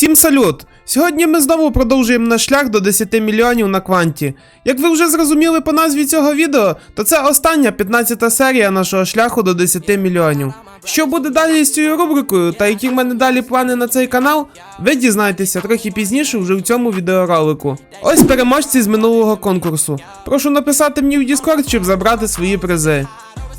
Всім салют! Сьогодні ми знову продовжуємо наш шлях до 10 мільйонів на кванті. Як ви вже зрозуміли по назві цього відео, то це остання 15 серія нашого шляху до 10 мільйонів. Що буде далі з цією рубрикою та які в мене далі плани на цей канал, ви дізнаєтеся трохи пізніше вже в цьому відеоролику. Ось переможці з минулого конкурсу. Прошу написати мені в Discord, щоб забрати свої призи.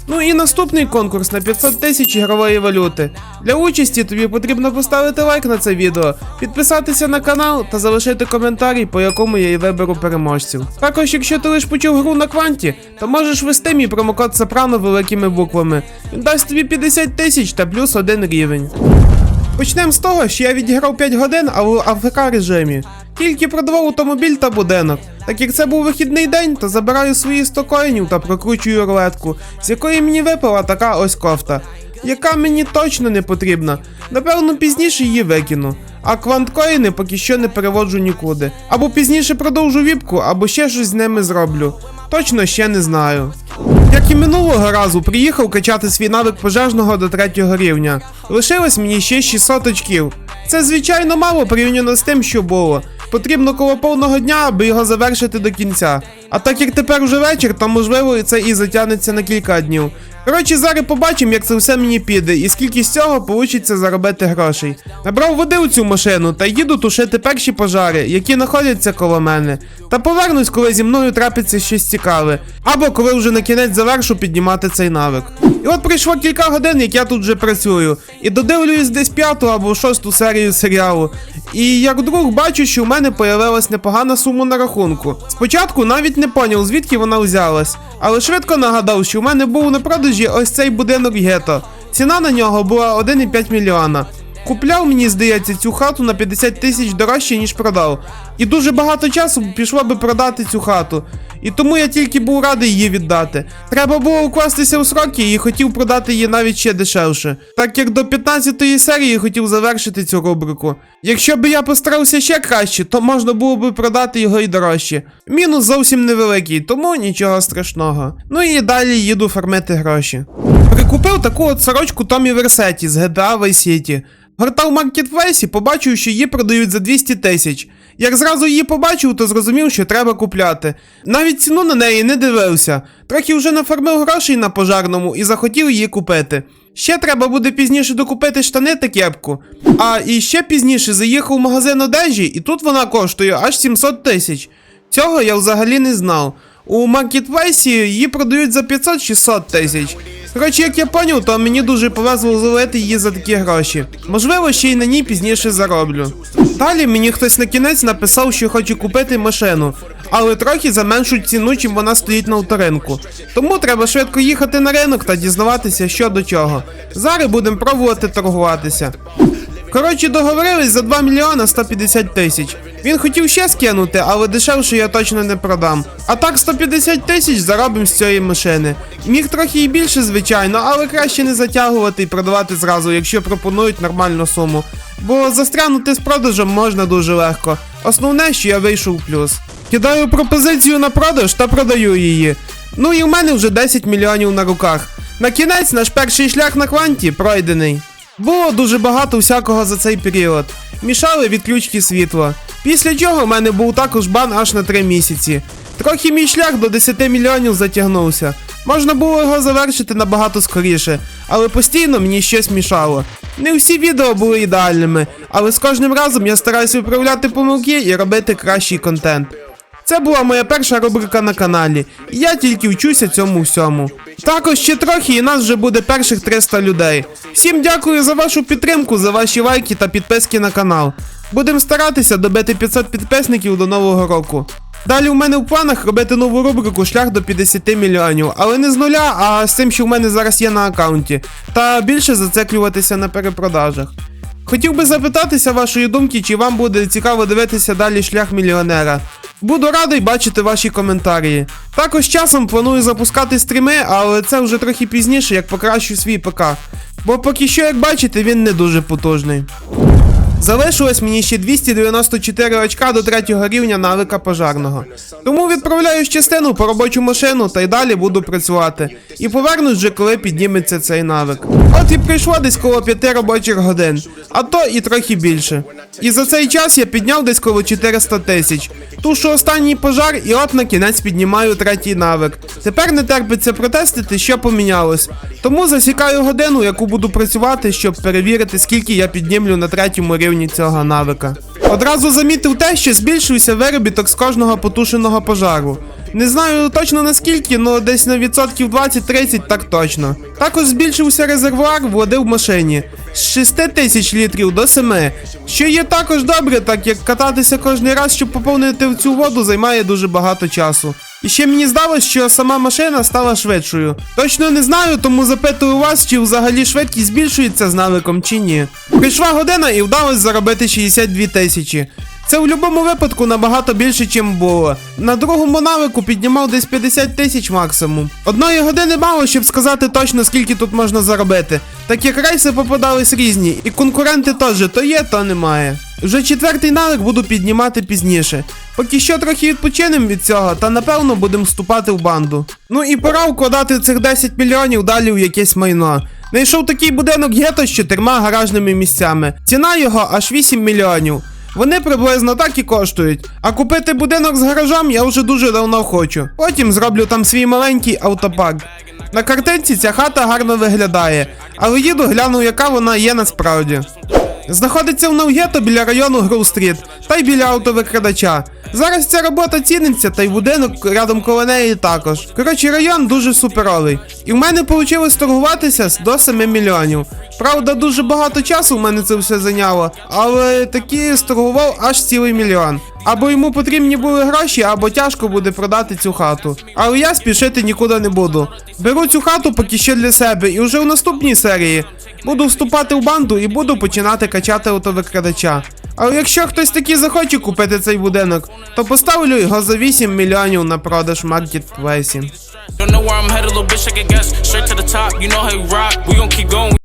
Ну і наступний конкурс на 500 тисяч ігрової валюти. Для участі тобі потрібно поставити лайк на це відео, підписатися на канал та залишити коментарій, по якому я і виберу переможців. Також, якщо ти лиш почув гру на кванті, то можеш ввести мій промокод Сопрано великими буквами. Він дасть тобі 50 тисяч та плюс один рівень. Почнемо з того, що я відіграв 5 годин, а в АФК режимі. Тільки продавав автомобіль та будинок. Так як це був вихідний день, то забираю свої 100 коїнів та прокручую рулетку, з якої мені випала така ось кофта, яка мені точно не потрібна. Напевно, пізніше її викину. А кванткоїни поки що не переводжу нікуди. Або пізніше продовжу віпку, або ще щось з ними зроблю. Точно ще не знаю. Як і минулого разу, приїхав качати свій навик пожежного до третього рівня. Лишилось мені ще 600 очків. Це звичайно мало порівняно з тим, що було. Потрібно коло повного дня, аби його завершити до кінця. А так як тепер уже вечір, то можливо це і затягнеться на кілька днів. Коротше, зараз побачимо, як це все мені піде, і скільки з цього вийде заробити грошей. Набрав води у цю машину та їду тушити перші пожари, які знаходяться коло мене. Та повернусь, коли зі мною трапиться щось цікаве, або коли вже на кінець завершу піднімати цей навик. І от пройшло кілька годин, як я тут вже працюю, і додивлююсь десь п'яту або шосту серію серіалу. І як друг бачу, що у мене появилась непогана сума на рахунку. Спочатку навіть не поняв, звідки вона взялась, але швидко нагадав, що у мене був на продажі ось цей будинок гетто. Ціна на нього була 1,5 мільйона. Купляв, мені здається, цю хату на 50 тисяч дорожче, ніж продав. І дуже багато часу пішло би продати цю хату. І тому я тільки був радий її віддати. Треба було укластися у сроки і хотів продати її навіть ще дешевше. Так як до 15-ї серії хотів завершити цю рубрику. Якщо би я постарався ще краще, то можна було би продати його і дорожче. Мінус зовсім невеликий, тому нічого страшного. Ну і далі їду фармити гроші. Прикупив таку от сорочку Томі Версеті з GTA Vice City. Гортав маркетплейсі, побачив, що її продають за 200 тисяч. Як зразу її побачив, то зрозумів, що треба купляти. Навіть ціну на неї не дивився. Трохи вже нафармив грошей на пожарному і захотів її купити. Ще треба буде пізніше докупити штани та кепку. А і ще пізніше заїхав в магазин одежі, і тут вона коштує аж 700 тисяч. Цього я взагалі не знав. У маркетплейсі її продають за 500-600 тисяч. Коротше, як я поняв, то мені дуже повезло зловити її за такі гроші. Можливо, ще й на ній пізніше зароблю. Далі мені хтось на кінець написав, що хоче купити машину, але трохи за меншу ціну, чим вона стоїть на авторинку. Тому треба швидко їхати на ринок та дізнаватися, що до чого. Зараз будемо пробувати торгуватися. Коротше, договорились за 2 мільйона 150 тисяч. Він хотів ще скинути, але дешевше я точно не продам. А так 150 тисяч заробимо з цієї машини. Міг трохи і більше, звичайно, але краще не затягувати і продавати зразу, якщо пропонують нормальну суму. Бо застрянути з продажем можна дуже легко. Основне, що я вийшов в плюс. Кидаю пропозицію на продаж та продаю її. Ну і в мене вже 10 мільйонів на руках. На кінець наш перший шлях на кванті пройдений. Було дуже багато всякого за цей період. Мішали відключки світла. Після чого в мене був також бан аж на 3 місяці. Трохи мій шлях до 10 мільйонів затягнувся. Можна було його завершити набагато скоріше, але постійно мені щось мішало. Не всі відео були ідеальними, але з кожним разом я стараюся виправляти помилки і робити кращий контент. Це була моя перша рубрика на каналі, і я тільки вчуся цьому всьому. Також ще трохи і нас вже буде перших 300 людей. Всім дякую за вашу підтримку, за ваші лайки та підписки на канал. Будемо старатися добити 500 підписників до нового року. Далі у мене в планах робити нову рубрику Шлях до 50 мільйонів, але не з нуля, а з тим, що в мене зараз є на аккаунті, та більше зациклюватися на перепродажах. Хотів би запитатися вашої думки, чи вам буде цікаво дивитися далі шлях мільйонера. Буду радий бачити ваші коментарі. Також часом планую запускати стріми, але це вже трохи пізніше, як покращу свій ПК. Бо поки що, як бачите, він не дуже потужний. Залишилось мені ще 294 очка до третього рівня навика пожарного. Тому відправляю частину по робочу машину та й далі буду працювати. І повернусь вже, коли підніметься цей навик. От і прийшло десь коло 5 робочих годин, а то і трохи більше. І за цей час я підняв десь коло 400 тисяч. Тушу останній пожар і от на кінець піднімаю третій навик. Тепер не терпиться протестити, що помінялось. Тому засікаю годину, яку буду працювати, щоб перевірити, скільки я піднімлю на третьому рівні цього навика. Одразу замітив те, що збільшився виробіток з кожного потушеного пожару. Не знаю точно наскільки, але десь на відсотків 20-30 так точно. Також збільшився резервуар води в машині з 6 тисяч літрів до 7, що є також добре, так як кататися кожен раз, щоб поповнити цю воду, займає дуже багато часу. І ще мені здалося, що сама машина стала швидшою. Точно не знаю, тому запитую вас, чи взагалі швидкість збільшується з навиком чи ні. Прийшла година і вдалося заробити 62 тисячі. Це в будь-якому випадку набагато більше, чим було. На другому навику піднімав десь 50 тисяч максимум. Одної години мало, щоб сказати точно скільки тут можна заробити, так як рейси попадались різні, і конкуренти теж то є, то немає. Вже четвертий навик буду піднімати пізніше. Поки що трохи відпочинемо від цього, та напевно будемо вступати в банду. Ну і пора вкладати цих 10 мільйонів далі в якесь майно. Знайшов такий будинок гетто з чотирма гаражними місцями. Ціна його аж 8 мільйонів. Вони приблизно так і коштують. А купити будинок з гаражом я вже дуже давно хочу. Потім зроблю там свій маленький автопак. На картинці ця хата гарно виглядає, але їду гляну, яка вона є насправді. Знаходиться в Навгето біля району Гроу-стріт та й біля автовикрадача. Зараз ця робота ціниться, та й будинок рядом коло неї також. Коротше, район дуже суперовий. І в мене вийшло торгуватися до 7 мільйонів. Правда, дуже багато часу в мене це все зайняло, але таки сторгував аж цілий мільйон. Або йому потрібні були гроші, або тяжко буде продати цю хату. Але я спішити нікуди не буду. Беру цю хату поки що для себе, і вже в наступній серії буду вступати в банду і буду починати качати автовикрадача. А якщо хтось таки захоче купити цей будинок, то поставлю його за 8 мільйонів на продаж маркетплейсі.